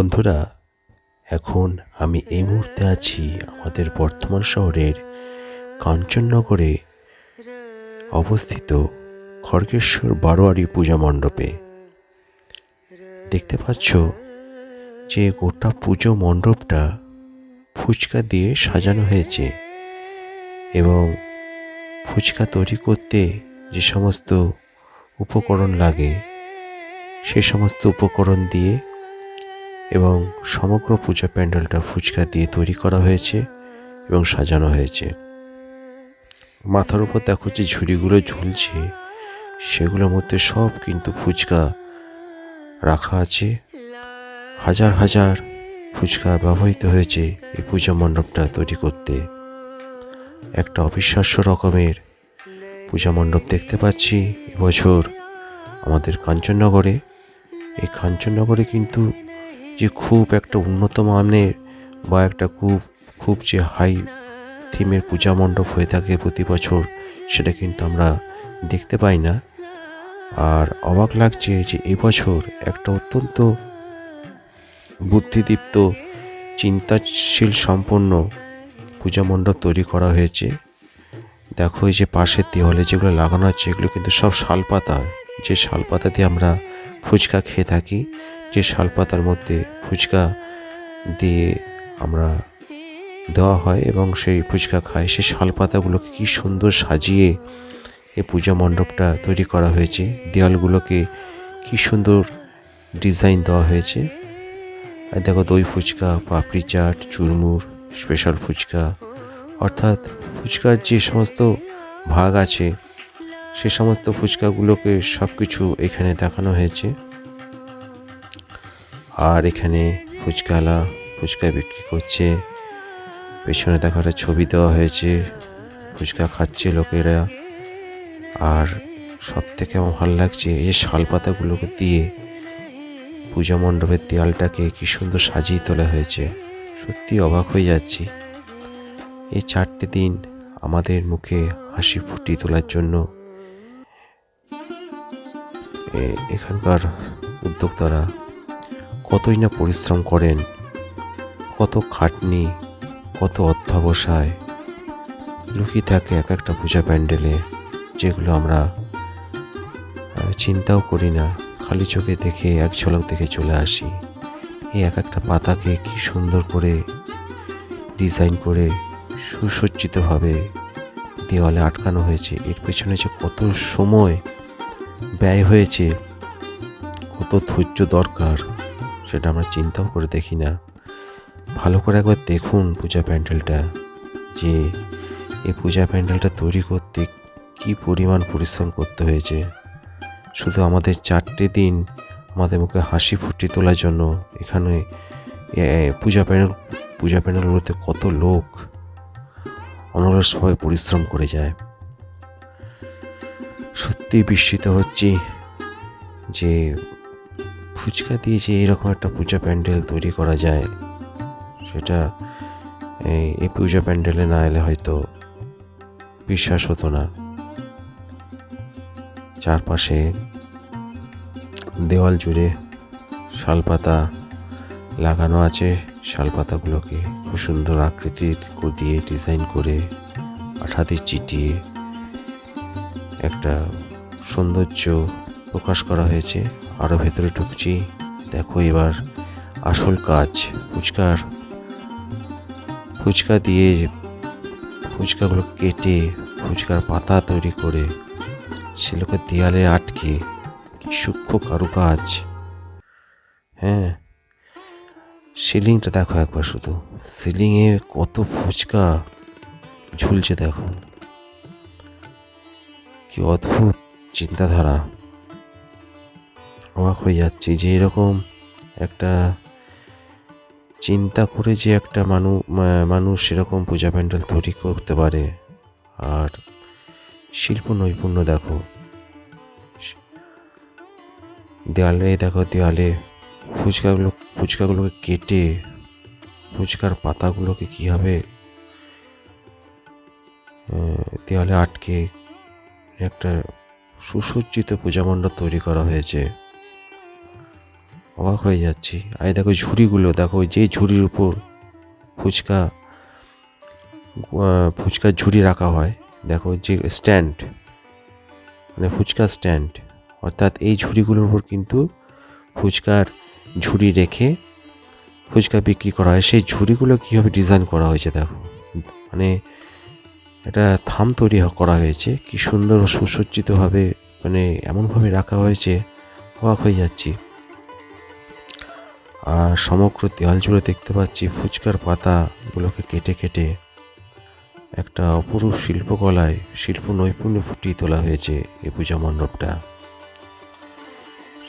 বন্ধুরা, এখন আমি এই মুহূর্তে আছি আমাদের বর্ধমান শহরের কাঞ্চননগরে অবস্থিত খড়গেশ্বর বারোয়ারি পূজা মণ্ডপে। দেখতে পাচ্ছ যে গোটা পুজো মণ্ডপটা ফুচকা দিয়ে সাজানো হয়েছে এবং ফুচকা তৈরি করতে যে সমস্ত উপকরণ লাগে, সে সমস্ত উপকরণ দিয়ে এবং সমগ্র পূজা প্যান্ডেলটা ফুচকা দিয়ে তৈরি করা হয়েছে এবং সাজানো হয়েছে। মাথার উপর দেখো যে ঝুড়িগুলো ঝুলছে, সেগুলোর মধ্যে সব কিন্তু ফুচকা রাখা আছে। হাজার হাজার ফুচকা ব্যবহৃত হয়েছে এই পূজা মণ্ডপটা তৈরি করতে। একটা অবিশ্বাস্য রকমের পূজা মণ্ডপ দেখতে পাচ্ছি এবছর আমাদের কাঞ্চননগরে। এই কাঞ্চননগরে কিন্তু যে খুব একটা উন্নত মানের বা একটা খুব খুব যে হাই থিমের পূজা মণ্ডপ হয়ে থাকে প্রতি বছর, সেটা কিন্তু আমরা দেখতে পাই না। আর অবাক লাগছে যে এবছর একটা অত্যন্ত বুদ্ধিদীপ্ত, চিন্তাশীল সম্পন্ন পূজা মণ্ডপ তৈরি করা হয়েছে। দেখো এই যে পাশের দেওয়ালে যেগুলো লাগানো আছে, এগুলো কিন্তু সব শালপাতা। যে শালপাতা দিয়ে আমরা ফুচকা খেয়ে থাকি যে শালপাতার মধ্যে ফুচকা দিয়ে আমরা দেওয়া হয় এবং সেই ফুচকা খাই সেই শালপাতাগুলোকে কি সুন্দর সাজিয়ে এই পূজা মণ্ডপটা তৈরি করা হয়েছে দেওয়ালগুলোকে কি সুন্দর ডিজাইন দেওয়া হয়েছে। আর দেখো দই ফুচকা, পাপড়ি চাট, চুরমুর, স্পেশাল ফুচকা। অর্থাৎ ফুচকার যে সমস্ত ভাগ আছে, সে সমস্ত ফুচকাগুলোকে সব কিছু এখানে দেখানো হয়েছে। আর এখানে ফুচকালা ফুচকা বিক্রি করছে। পেছনে দেখো একটা ছবি দেওয়া হয়েছে, ফুচকা খাচ্ছে লোকেরা। আর সব থেকে আমার ভালো লাগছে এই শাল পাতাগুলোকে দিয়ে পূজা মণ্ডপের দেয়ালটাকে কি সুন্দর সাজিয়ে তোলা হয়েছে। সত্যি অবাক হয়ে যাচ্ছি। এই চারটে দিন আমাদের মুখে হাসি ফুটিয়ে তোলার জন্য এখানকার উদ্যোক্তারা কতই না পরিশ্রম করেন, কত খাটনি, কত অধ্যাবসায়। লুকিয়ে থাকে এক একটা পূজা প্যান্ডেলে, যেগুলো আমরা চিন্তাও করি না, খালি চোখে দেখে এক ঝলক দেখে চলে আসি। এই এক একটা পাতাকে কি সুন্দর করে ডিজাইন করে সুসজ্জিতভাবে দেওয়ালে আটকানো হয়েছে। এর পেছনে যে কত সময় ব্যয় হয়েছে, কত ধৈর্য দরকার। সেটা আমরা চিন্তাও করে দেখি না। ভালো করে একবার দেখুন পূজা প্যান্ডেলটা, যে এই পূজা প্যান্ডেলটা তৈরি করতে কি পরিমাণ পরিশ্রম করতে হয়েছে। শুধু আমাদের চারটে দিন আমাদের মুখে হাসি ফুটিয়ে তোলার জন্য এখানে পূজা প্যান্ডেল, পূজা প্যান্ডেলগুলোতে কত লোক অনরসভাবে পরিশ্রম করে যায়। সত্যি বিস্মিত হচ্ছি যে ফুচকা দিয়ে যে এরকম একটা পূজা প্যান্ডেল তৈরি করা যায়, সেটা এই এই পূজা প্যান্ডেলে না এলে হয়তো বিশ্বাস হতো না। চারপাশে দেওয়াল জুড়ে শালপাতা লাগানো আছে, শালপাতাগুলোকে খুব সুন্দর আকৃতির দিয়ে ডিজাইন করে আঠা দিয়ে চিটিয়ে একটা সৌন্দর্য প্রকাশ করা হয়েছে। আরও ভেতরে ঢুকছি। দেখো এবার আসল কাজ, ফুচকার। ফুচকা দিয়ে ফুচকাগুলো কেটে ফুচকার পাতা তৈরি করে সেগুলোকে দেয়ালে আটকে, কি সূক্ষ্ম কারুকাজ। হ্যাঁ সিলিংটা দেখো একবার শুধু। সিলিংয়ে কত ফুচকা ঝুলছে দেখো। কি অদ্ভুত চিন্তাধারা। অবাক হয়ে যাচ্ছি যে এরকম একটা চিন্তা করে যে একটা মানু মানুষ এরকম পূজা প্যান্ডেল তৈরি করতে পারে। আর শিল্প নৈপুণ্য দেখো। দেয়ালে দেখো দেওয়ালে ফুচকাগুলো, ফুচকাগুলোকে কেটে ফুচকার পাতাগুলোকে কীভাবে দেওয়ালে আটকে একটা সুসজ্জিত পূজা মণ্ডপ তৈরি করা হয়েছে। অবাক হয়ে যাচ্ছি। আর দেখো ঝুড়িগুলো, দেখো যে ঝুড়ির উপর ফুচকা ফুচকার ঝুড়ি রাখা হয়। দেখো যে স্ট্যান্ড মানে ফুচকা স্ট্যান্ড। অর্থাৎ এই ঝুড়িগুলোর উপর কিন্তু ফুচকার ঝুড়ি রেখে ফুচকা বিক্রি করা হয়। সেই ঝুড়িগুলো কীভাবে ডিজাইন করা হয়েছে দেখো। মানে এটা থাম তৈরি করা হয়েছে। কি সুন্দর সুসজ্জিতভাবে মানে এমনভাবে রাখা হয়েছে। অবাক হয়ে যাচ্ছি। আর সমগ্র দেওয়াল জুড়ে দেখতে পাচ্ছি ফুচকার পাতাগুলোকে কেটে কেটে। একটা অপরূপ শিল্পকলায় শিল্প নৈপুণ্য ফুটিয়ে তোলা হয়েছে এই পূজা মণ্ডপটা।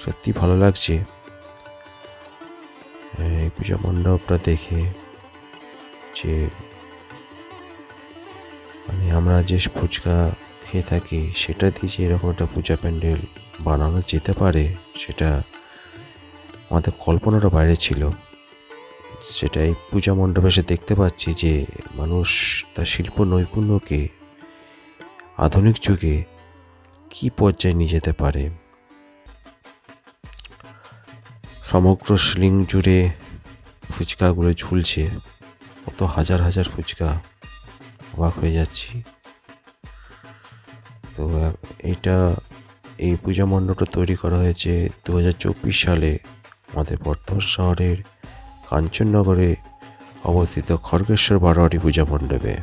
সত্যি ভালো লাগছে। এই পূজা মণ্ডপটা দেখে যে মানে আমরা যে ফুচকা খেয়ে থাকি, সেটা দিয়ে যে এরকম একটা পূজা প্যান্ডেল বানানো যেতে পারে, সেটা আমাদের কল্পনারও বাইরে ছিল। সেটাই পূজা মণ্ডপে এসে দেখতে পাচ্ছি যে মানুষ তার শিল্প নৈপুণ্যকে আধুনিক যুগে কি পর্যায়ে নিয়ে যেতে পারে। সমগ্র সিলিং জুড়ে ফুচকাগুলো ঝুলছে। কত হাজার হাজার ফুচকা অবাক হয়ে যাচ্ছি। তো এটা এই পূজা মণ্ডপটা তৈরি করা হয়েছে দু হাজার চব্বিশ সালে। আমাদের বর্ধমান শহরের কাঞ্চননগরে অবস্থিত খড়গেশ্বর বারোয়ারি পূজা মণ্ডপে।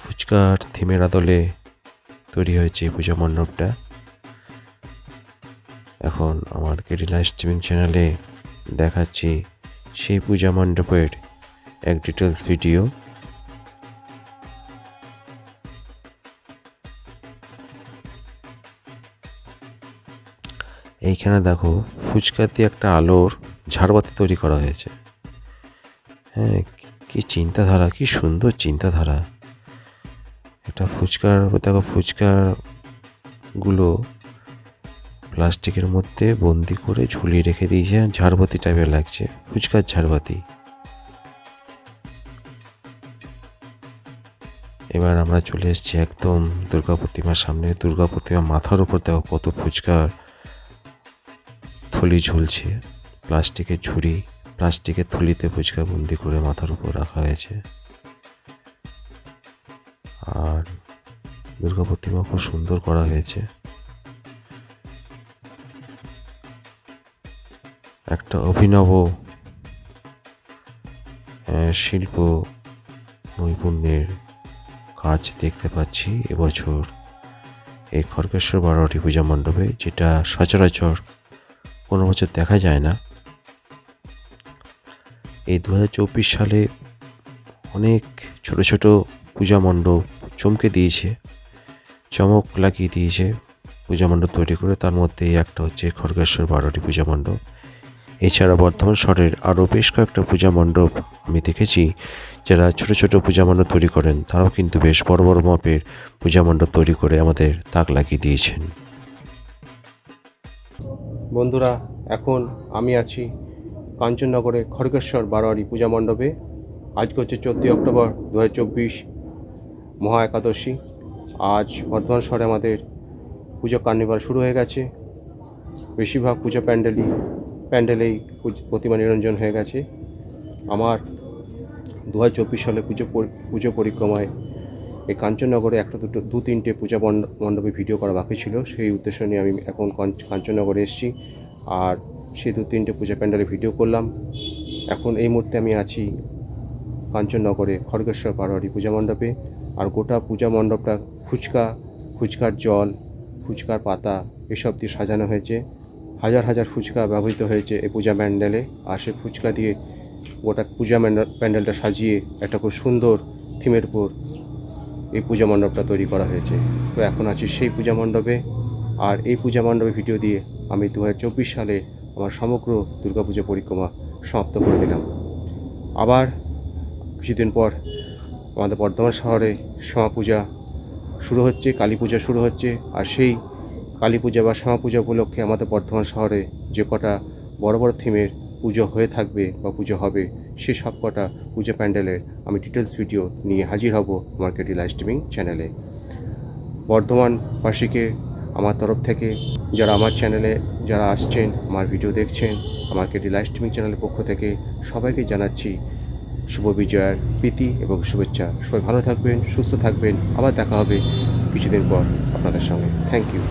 ফুচকার থিমের আদলে তৈরি হয়েছে এই পূজা মণ্ডপটা। এখন আমার লাইভ স্ট্রিমিং চ্যানেলে দেখাচ্ছি সেই পূজা মণ্ডপের এক ডিটেলস ভিডিও। এইখানে দেখো ফুচকা দিয়ে একটা আলোর ঝাড়বাতি তৈরি করা হয়েছে। হ্যাঁ কি- চিন্তাধারা, কি সুন্দর চিন্তাধারা। এটা ফুচকার, দেখো ফুচকারগুলো প্লাস্টিকের মধ্যে বন্দি করে ঝুলিয়ে রেখে দিয়েছে, ঝাড়বাতি টাইপের লাগছে, ফুচকার ঝাড়বাতি। এবার আমরা চলে এসেছি একদম দুর্গা প্রতিমার সামনে। দুর্গা প্রতিমা মাথার উপর দেখো কত ফুচকার থলি ঝুলছে, প্লাস্টিকের ঝুড়ি প্লাস্টিকের থলিতে ফুচকা বন্দি করে মাথার উপর রাখা হয়েছে। আর দুর্গা প্রতিমা খুব সুন্দর করা হয়েছে। একটা অভিনব শিল্প নৈপুণ্যের কাজ দেখতে পাচ্ছি এবছর। এই খড়গেশ্বর বারোয়ারি পূজা মণ্ডপে, যেটা সচরাচর কোনো বছর দেখা যায় না। এই দু হাজার চব্বিশ সালে অনেক ছোট ছোট পূজা মণ্ডপ চমকে দিয়েছে, চমক লাগিয়ে দিয়েছে পূজা মণ্ডপ তৈরি করে। তার মধ্যে একটা হচ্ছে খড়গেশ্বর বারোটি পূজা মণ্ডপ। এছাড়া বর্ধমান শহরের আরও বেশ কয়েকটা পূজা মণ্ডপ আমি দেখেছি, যারা ছোট ছোট পূজা মণ্ডপ তৈরি করেন। তারাও কিন্তু বেশ বড় বড় মাপের পূজা মণ্ডপ তৈরি করে আমাদের তাক লাগিয়ে দিয়েছেন। বন্ধুরা, এখন আমি আছি কাঞ্চননগরে খড়গেশ্বর বারোয়ারি পূজা মণ্ডপে। আজকে হচ্ছে চোদ্দোই অক্টোবর দু হাজার চব্বিশ মহা একাদশী। আজ বর্ধমান শহরে আমাদের পুজো কার্নিভাল শুরু হয়ে গেছে। বেশিরভাগ পুজো প্যান্ডেলই, প্যান্ডেলেই প্রতিমা নিরঞ্জন হয়ে গেছে। আমার দু হাজার চব্বিশ সালে পুজো পুজো পরিক্রমায় এই কাঞ্চননগরে একটা দুটো, দু তিনটে পূজা মণ্ডপে ভিডিও করা বাকি ছিল। সেই উদ্দেশ্য নিয়ে আমি এখন কাঞ্চ- কাঞ্চননগরে এসেছি। আর সেই দু তিনটে পূজা প্যান্ডেলে ভিডিও করলাম। এখন এই মুহূর্তে আমি আছি কাঞ্চননগরে খড়গেশ্বর বারোয়ারি পূজা মণ্ডপে। আর গোটা পূজা মণ্ডপটা ফুচকা, ফুচকার জল, ফুচকার পাতা এসব দিয়ে সাজানো হয়েছে। হাজার হাজার ফুচকা ব্যবহৃত হয়েছে এই পূজা প্যান্ডেলে। আর সেই ফুচকা দিয়ে গোটা পূজা প্যান্ডেলটা সাজিয়ে একটা খুব সুন্দর থিমের উপর এই পূজা মণ্ডপটা তৈরি করা হয়েছে। তো এখন আছি সেই পূজা মণ্ডপে। আর এই পূজা মণ্ডপে ভিডিও দিয়ে আমি দু হাজার চব্বিশ সালে আমার সমগ্র দুর্গাপুজো পরিক্রমা সমাপ্ত করে দিলাম। আবার কিছুদিন পর আমাদের বর্ধমান শহরে শ্যামা পূজা শুরু হচ্ছে, কালী পূজা শুরু হচ্ছে। আর সেই কালী পূজা বা শ্যামা পূজা উপলক্ষে আমাদের বর্ধমান শহরে যে কটা বড় বড় থিমের পুজো হয়ে থাকবে বা পুজো হবে, সে সব কটা পুজো প্যান্ডেলের আমি ডিটেলস ভিডিও নিয়ে হাজির হব আমার কেটি লাইভ স্ট্রিমিং চ্যানেলে বর্ধমানবাসীকে আমার তরফ থেকে, যারা আমার চ্যানেলে যারা আসছেন, আমার ভিডিও দেখছেন, আমার কেটি লাইভ স্ট্রিমিং চ্যানেলের পক্ষ থেকে সবাইকে জানাচ্ছি শুভ বিজয়ার প্রীতি এবং শুভেচ্ছা। সবাই ভালো থাকবেন, সুস্থ থাকবেন। আবার দেখা হবে কিছুদিন পর আপনাদের সঙ্গে। Thank you